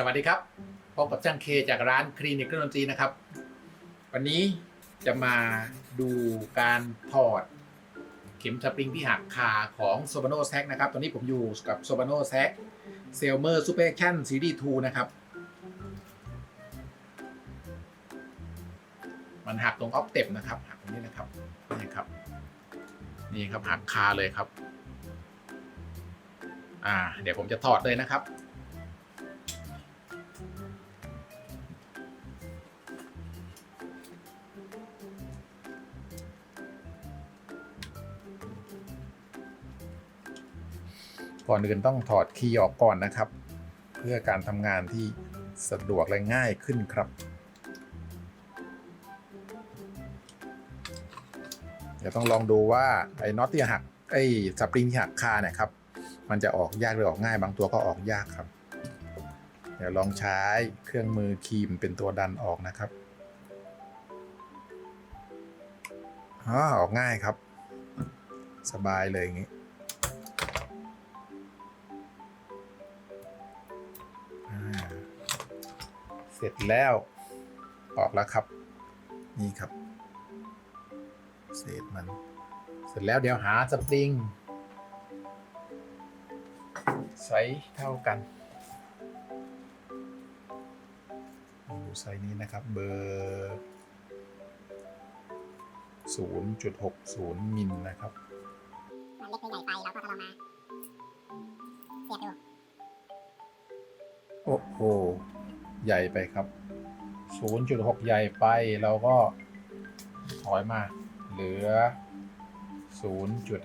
สวัสดีครับพบกับช่างเคจากร้านคลินิกเครื่องดนตรีนะครับ วันนี้จะมาดูการถอดเข็มสปริงที่หักคาของ s o b a n o s a c นะครับ ตอนนี้ผมอยู่กับ s o b a n o s a c s e l m e r Super Action Series 2นะครับ มันหักตรงออฟเต็ปนะครับหักตรงนี้นะครับนี่ครับ นี่ครับหักคาเลยครับ อ่า เดี๋ยวผมจะถอดเลยนะครับ ก่อนอื่นต้องถอดคีย์ออกก่อนนะครับ เพื่อการทำงานที่สะดวกและง่ายขึ้นครับเดี๋ยวต้องลองดูว่าไอ้น็อตที่หักไอ้สปริงที่หักคาเนี่ยครับมันจะออกยากหรือออกง่าย บางตัวก็ออกยากครับ เดี๋ยวลองใช้เครื่องมือครีมเป็นตัวดันออกนะครับอ๋อออกง่ายครับ สบายเลยอย่างนี้ เสร็จแล้ว ออกแล้วครับ นี่ครับ เศษมัน เสร็จแล้วเดี๋ยวหาสปริงไซส์เท่ากันดูไซส์นี้นะครับ เบอร์ 0.60 มิลนะครับ มันเล็กหรือใหญ่ไปเราก็เอามา เสียบดู โอ้โห ใหญ่ไปครับ 0.6 ใหญ่ไปเราก็ถอยมา เหลือ 0.5ศูนย์จุ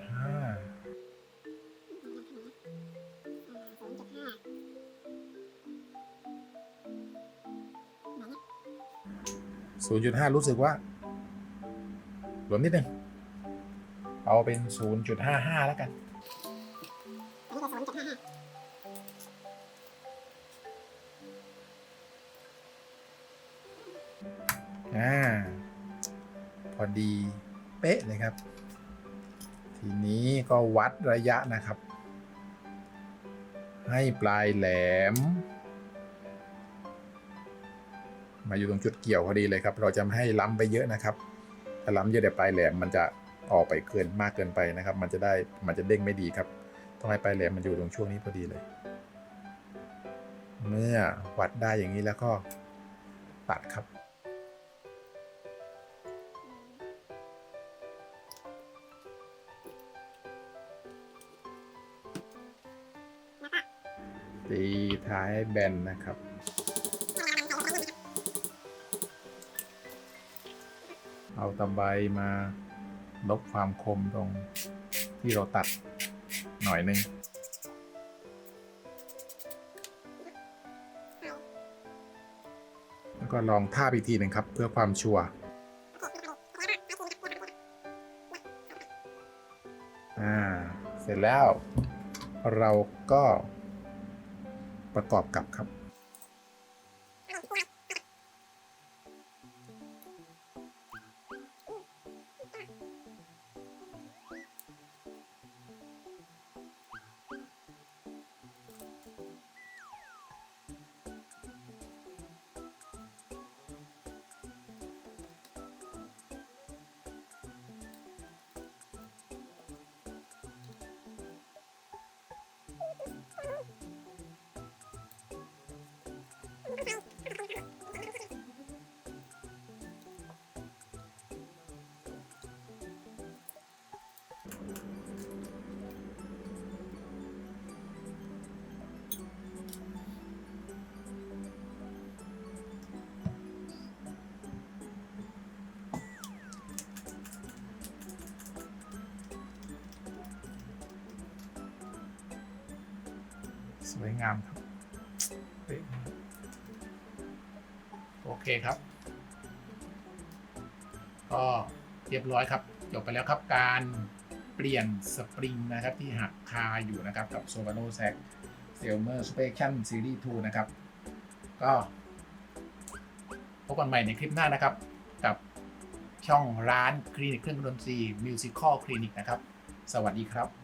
ดห้ารู้สึกว่าหลวมนิดนึง เอาเป็น0.55แล้วกันอันนี้ก็ศูนย์จุดห้าห้า อ่า พอดีเป๊ะเลยครับ ทีนี้ก็วัดระยะนะครับ ให้ปลายแหลม มาอยู่ตรงจุดเกี่ยวพอดีเลยครับ เราจะไม่ให้ล้ำไปเยอะนะครับ ถ้าล้ำเยอะเดี๋ยวปลายแหลมมันจะออกไปเกินมากเกินไปนะครับ มันจะได้มันจะเด้งไม่ดีครับต้องให้ปลายแหลมมันอยู่ตรงช่วงนี้พอดีเลย เมื่อวัดได้อย่างนี้แล้วก็ตัดครับ ตีท้ายแบนนะครับ เอาตะไบมาลบความคมตรงที่เราตัดหน่อยหนึงแล้วก็ลองท่าอีกทีหนึ่งครับ เพื่อความชัวร์อ่า เสร็จแล้วเราก็ ประกอบกับครับ สวยงามครับ โอเคครับ ก็เรียบร้อยครับ จบไปแล้วครับการเปลี่ยนสปริงนะครับที่หักคาอยู่นะครับกับ s o v a n o s a c s e l m e r Special Series 2นะครับ ก็พบกันใหม่ในคลิปหน้านะครับ กับช่องร้านคลินิกเครื่องดนตรี Musical Clinic นะครับ สวัสดีครับ